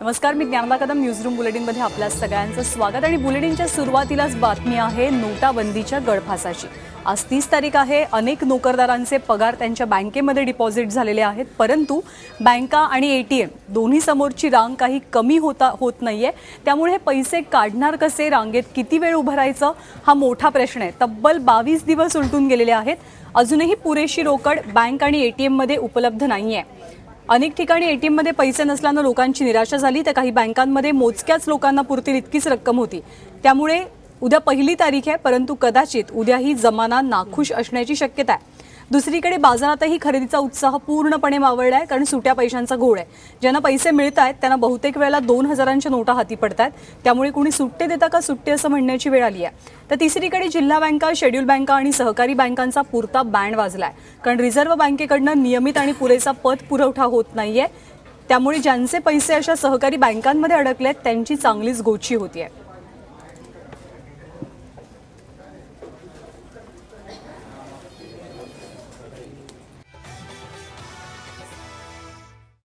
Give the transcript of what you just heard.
नमस्कार मी ज्ञानदा कदम न्यूजरूम बुलेटिनमध्ये आपल्या सगळ्यांचं स्वागत आणि बुलेटिनच्या सुरुवातीलाच बातमी आहे नोटाबंदीच्या गळफासाची आज तीस तारीख आहे अनेक नोकरदारांचे पगार त्यांच्या बँकेमध्ये डिपॉझिट झालेले आहेत परंतु बँका आणि ए टी एम दोन्ही समोरची रांग काही कमी होता होत नाही आहे त्यामुळे हे पैसे काढणार कसे रांगेत किती वेळ उभं राहायचं हा मोठा प्रश्न आहे. तब्बल बावीस दिवस उलटून गेलेले आहेत. अजूनही पुरेशी रोकड बँक आणि ए टी एममध्ये उपलब्ध नाही आहे अनेक ठिकाणी एटीएममध्ये पैसे नसल्यानं लोकांची निराशा झाली तर काही बँकांमध्ये मोजक्याच लोकांना पुरतील इतकीच रक्कम होती. त्यामुळे उद्या पहिली तारीख आहे परंतु कदाचित उद्याही जमाना नाखुश असण्याची शक्यता आहे. दुसरीकडे बाजारातही खरेदीचा उत्साह पूर्णपणे मावळला आहे कारण सुट्या पैशांचा घोळ आहे. ज्यांना पैसे मिळत आहेत त्यांना बहुतेक वेळेला दोन हजारांच्या नोटा हाती पडतात त्यामुळे कुणी सुट्टे देता का सुट्टे असं म्हणण्याची वेळ आली आहे. तर तिसरीकडे जिल्हा बँका शेड्यूल बँका आणि सहकारी बँकांचा पुरता बँड वाजलाय. कारण रिझर्व्ह बँकेकडनं नियमित आणि पुरेसा पत पुरवठा होत नाहीये. त्यामुळे ज्यांचे पैसे अशा सहकारी बँकांमध्ये अडकलेत त्यांची चांगलीच गोची होतीये.